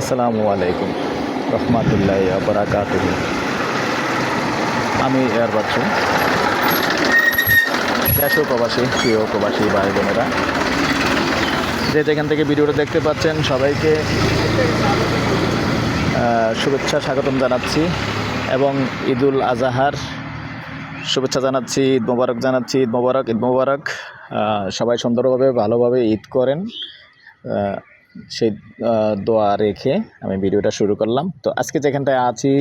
আসসালামু আলাইকুম রহমতুল্লাহ বরাকাত আমি এয়ার বাচ্চু। দেশও প্রবাসী, প্রিয় প্রবাসী ভাই বোনেরা যে যেখান থেকে ভিডিওটা দেখতে পাচ্ছেন সবাইকে শুভেচ্ছা স্বাগতম জানাচ্ছি এবং ঈদুল আজাহার শুভেচ্ছা জানাচ্ছি, ঈদ মোবারক জানাচ্ছি, ঈদ মোবারক ঈদ মোবারক। সবাই সুন্দরভাবে, ভালোভাবে ঈদ করেন। সেই দোয়া রেখে আমি ভিডিওটা শুরু করলাম। তো আজকে যেখানটায় আছি,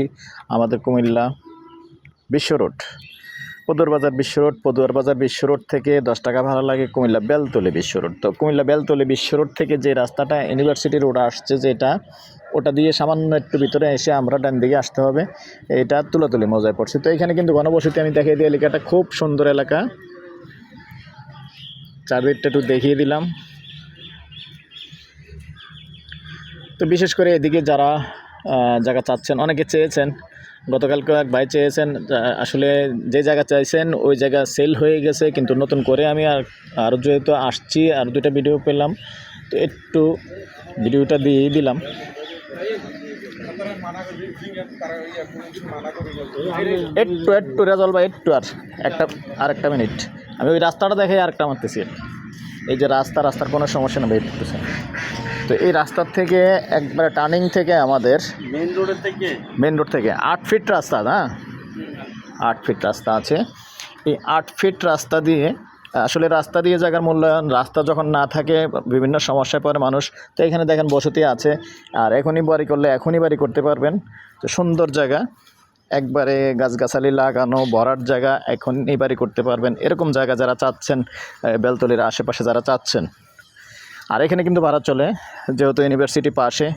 আমাদের কুমিল্লা বিশ্ব রোড। পদুয়ার বাজার বিশ্ব রোড, পদুয়ার বাজার বিশ্ব রোড থেকে দশ টাকা ভাড়া লাগে কুমিল্লা বেলতলি বিশ্ব রোড। তো কুমিল্লা বেলতলি বিশ্ব রোড থেকে যে রাস্তাটা ইউনিভার্সিটি রোড আসছে যেটা, ওটা দিয়ে সামান্য একটু ভিতরে এসে আমরা ডান দিকে আসতে হবে। এটা তুলাতুলি মজায় পড়ছে। তো এখানে কিন্তু গণবসতি আমি দেখিয়ে দিই, এলাকাটা খুব সুন্দর এলাকা। চারদিকটা একটু দেখিয়ে দিলাম। তো বিশেষ করে এদিকে যারা জায়গা চাচ্ছেন, অনেকে চেয়েছেন গতকালকে এক ভাই চেয়েছেন আসলে যে জায়গা চাইছেন, ওই জায়গা সেল হয়ে গেছে, কিন্তু নতুন করে আমি আর আরও যেহেতু আসছি, আর দুইটা ভিডিও পেলাম, তো একটু ভিডিওটা দিয়েই দিলাম। একটু একটু, রেজল ভাই, একটু আর, একটা আর একটা মিনিট আমি ওই রাস্তাটা দেখে আরেকটা মারতেছি। এই যে রাস্তা রাস্তার কোনো সমস্যা নেই দেখতেছেন তো এই রাস্তার থেকে একবারে টার্নিং থেকে আমাদের মেন রোডের থেকে? মেন রোড থেকে। আট ফিট রাস্তা না? আট ফিট রাস্তা আছে। এই আট ফিট রাস্তা দিয়ে আসলে রাস্তা দিয়ে জায়গার মূল্যায়ন রাস্তা যখন না থাকে বিভিন্ন সমস্যায় পড়ে মানুষ। তো এখানে দেখেন বসতি আছে। আর এখনই বাড়ি করলে এখনই বাড়ি করতে পারবেন। তো সুন্দর জায়গা। একবারে গাছগাছালি লাগানো ভরার জায়গা এখনই বাড়ি করতে পারবেন। এরকম জায়গা যারা চাচ্ছেন বেলতলির আশেপাশে যারা চাচ্ছেন। আর এখানে কিন্তু ভাড়া চলে, যেহেতু ইউনিভার্সিটি পাশে।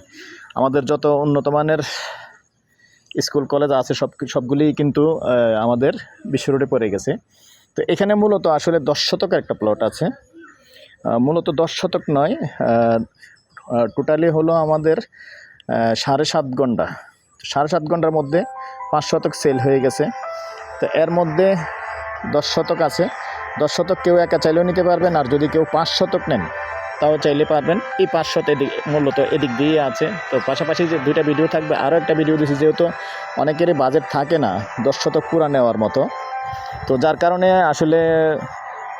আমাদের যত উন্নত মানের স্কুল কলেজ আছে, সব, সবগুলিই কিন্তু আমাদের বিশ্ব রোডে পড়ে গেছে। তো এখানে মূলত আসলে দশ শতকের একটা প্লট আছে। মূলত দশ শতক নয় টোটালি হলো আমাদের সাড়ে সাত ঘণ্টা। সাড়ে সাত ঘণ্টার মধ্যে পাঁচ শতক সেল হয়ে গেছে। তো এর মধ্যে দশ শতক আছে। দশ শতক কেউ একা চাইলেও নিতে পারবেন, আর যদি কেউ পাঁচ শতক নেন, তাও চাইলে পারবেন। এই পাঁচ শত এদিক, মূলত এদিক দিয়ে আছে। তো পাশাপাশি যে দুইটা ভিডিও থাকবে, আরও একটা ভিডিও দিচ্ছি যেহেতু অনেকেরই বাজেট থাকে না, দশ শতক পুরা নেওয়ার মতো। তো যার কারণে আসলে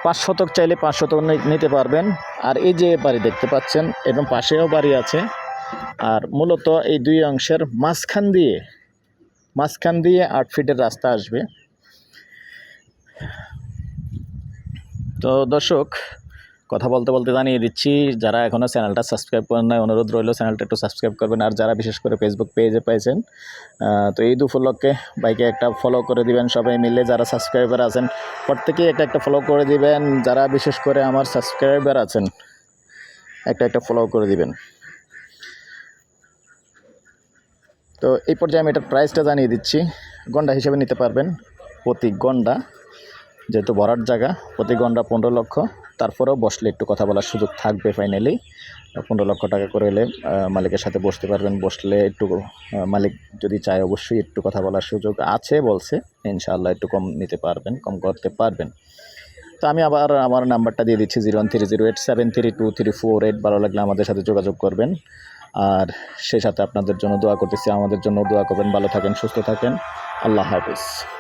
পাঁচ শতক চাইলে পাঁচ শতক নিতে পারবেন। আর এই যে বাড়ি দেখতে পাচ্ছেন, এবং পাশেও বাড়ি আছে। আর মূলত এই দুই অংশের মাঝখান দিয়ে মাঝখান দিয়ে আট ফিটের রাস্তা আসবে। তো দর্শক, কথা বলতে বলতে জানিয়ে দিচ্ছি, যারা এখনও চ্যানেলটা সাবস্ক্রাইব করেন নাই, অনুরোধ রইল চ্যানেলটা একটু সাবস্ক্রাইব করবেন। আর যারা বিশেষ করে ফেসবুক পেজে পাইছেন তো এই দু উপলক্ষে বাইকে একটা ফলো করে দিবেন, সবাই মিলে যারা সাবস্ক্রাইবার আছেন, প্রত্যেকেই একটা একটা ফলো করে দিবেন। যারা বিশেষ করে আমার সাবস্ক্রাইবার আছেন, একটা একটা ফলো করে দিবেন। তো এই পর্যায়ে আমি এটার প্রাইসটা জানিয়ে দিচ্ছি। গন্ডা হিসেবে নিতে পারবেন প্রতি গন্ডা, যেহেতু ভরার জায়গা, প্রতি ঘণ্টা পনেরো লক্ষ। তারপরেও বসলে একটু কথা বলার সুযোগ থাকবে ফাইনালি পনেরো লক্ষ টাকা করে এলে মালিকের সাথে বসতে পারবেন। বসলে একটু মালিক যদি চায় অবশ্যই একটু কথা বলার সুযোগ আছে বলছে, ইনশাআল্লাহ একটু কম নিতে পারবেন, কম করতে পারবেন। তো আমি আবার আমার নাম্বারটা দিয়ে দিচ্ছি zero one three zero eight seven three two three four eight ভালো লাগলে আমাদের সাথে যোগাযোগ করবেন। আর সেই সাথে আপনাদের জন্য দোয়া করতেছি। আমাদের জন্য দোয়া করবেন। ভালো থাকেন, সুস্থ থাকেন। আল্লাহ হাফিজ।